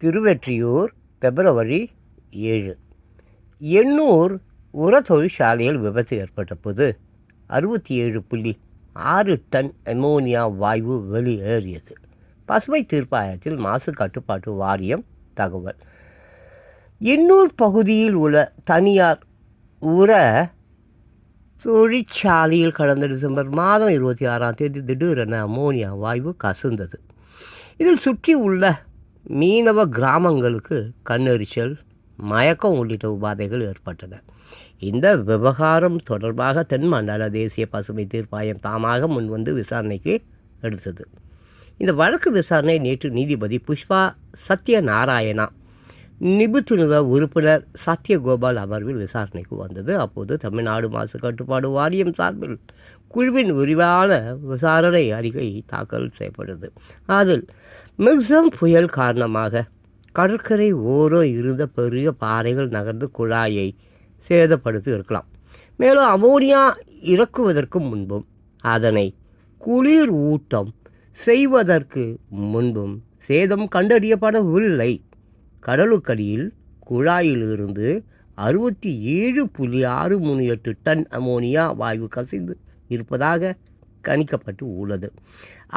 திருவெற்றியூர் பிப்ரவரி ஏழு. எண்ணூர் உர தொழிற்சாலையில் விபத்து ஏற்பட்ட போது அறுபத்தி ஏழு புள்ளி ஆறு டன் அமோனியா வாயு வெளியேறியது. பசுமை தீர்ப்பாயத்தில் மாசு கட்டுப்பாட்டு வாரியம் தகவல். எண்ணூர் பகுதியில் உள்ள தனியார் உர தொழிற்சாலையில் கடந்த டிசம்பர் மாதம் இருபத்தி ஆறாம் தேதி திடீரென அமோனியா வாயு கசிந்தது. இதில் சுற்றி உள்ள மீனவ கிராமங்களுக்கு கண்ணெரிச்சல் மயக்கம் உள்ளிட்ட உபாதைகள் ஏற்பட்டன. இந்த விவகாரம் தொடர்பாக தென் மண்டல தேசிய பசுமை தீர்ப்பாயம் தாமாக முன்வந்து விசாரணைக்கு எடுத்தது. இந்த வழக்கு விசாரணை நேற்று நீதிபதி புஷ்பா சத்யநாராயணா நிபுத்துணுவ உறுப்பினர் சத்யகோபால் அமர்வில் விசாரணைக்கு வந்தது. அப்போது தமிழ்நாடு மாசு கட்டுப்பாடு வாரியம் சார்பில் குழுவின் விரிவான விசாரணை அறிக்கை தாக்கல் செய்யப்பட்டது. அதில் மிக்சம் புயல் காரணமாக கடற்கரை ஓரம் இருந்த பெரிய பாறைகள் நகர்ந்து குழாயை சேதப்படுத்தி இருக்கலாம். மேலும் அமோனியா இறக்குவதற்கு முன்பும் அதனை குளிர் ஊட்டம் செய்வதற்கு முன்பும் சேதம் கண்டறியப்படவில்லை. கடலுக்கடியில் குழாயிலிருந்து அறுபத்தி ஏழு புள்ளி ஆறு மூணு எட்டு டன் அமோனியா வாயு கசிந்து இருப்பதாக கணிக்கப்பட்டு உள்ளது.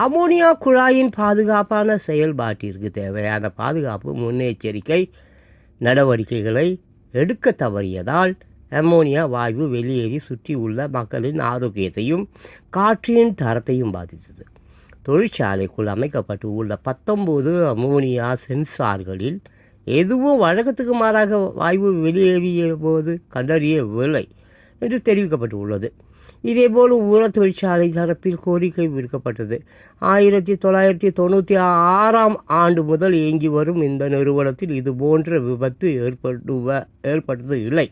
அமோனியா குழாயின் பாதுகாப்பான செயல்பாட்டிற்கு தேவையான பாதுகாப்பு முன்னெச்சரிக்கை நடவடிக்கைகளை எடுக்க தவறியதால் அமோனியா வாயு வெளியேறி சுற்றி உள்ள மக்களின் ஆரோக்கியத்தையும் காற்றின் தரத்தையும் பாதித்தது. தொழிற்சாலைக்குள் அமைக்கப்பட்டு உள்ள பத்தொம்போது அமோனியா சென்சார்களில் எதுவும் வழக்கத்துக்கு மாறாக வாயு வெளியேறிய போது கண்டறியவில்லை என்று தெரிவிக்கப்பட்டு உள்ளது. இதேபோல் ஊர தொழிற்சாலை தரப்பில் கோரிக்கை விடுக்கப்பட்டது. ஆயிரத்தி தொள்ளாயிரத்தி தொண்ணூற்றி ஆறாம் ஆண்டு முதல் இயங்கி வரும் இந்த நிறுவனத்தில் இது போன்ற விபத்து ஏற்படுவ ஏற்பட்டது இல்லை.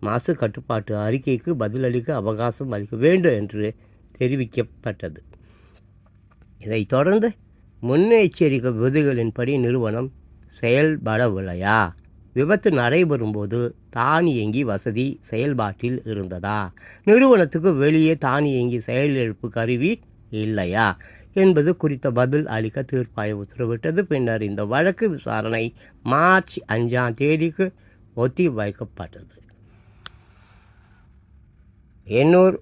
மாசு கட்டுப்பாட்டு அறிக்கைக்கு பதிலளிக்க அவகாசம் அளிக்க வேண்டும் என்று தெரிவிக்கப்பட்டது. இதைத் தொடர்ந்து முன்னெச்சரிக்கை விதிகளின்படி நிறுவனம் செயல்படவில்லையா? விபத்து நடைபெறும்போது தானியங்கி வசதி செயல்பாட்டில் இருந்ததா? நிறுவனத்துக்கு வெளியே தானியங்கி செயலிழப்பு கருவி இல்லையா? என்பது குறித்த பதில் அளிக்க தீர்ப்பாயம் உத்தரவிட்டது. பின்னர் இந்த வழக்கு விசாரணை மார்ச் அஞ்சாம் தேதிக்கு ஒத்தி வைக்கப்பட்டது. எண்ணூர்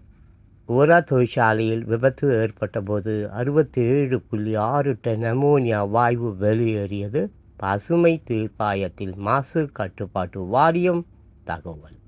உர தொழிற்சாலையில் விபத்து ஏற்பட்ட போது அறுபத்தி ஏழு புள்ளி ஆறு டன் அமோனியா வாயு வெளியேறியது. பசுமை தீர்ப்பாயத்தில் மாசு கட்டுப்பாட்டு வாரியம் தகவல்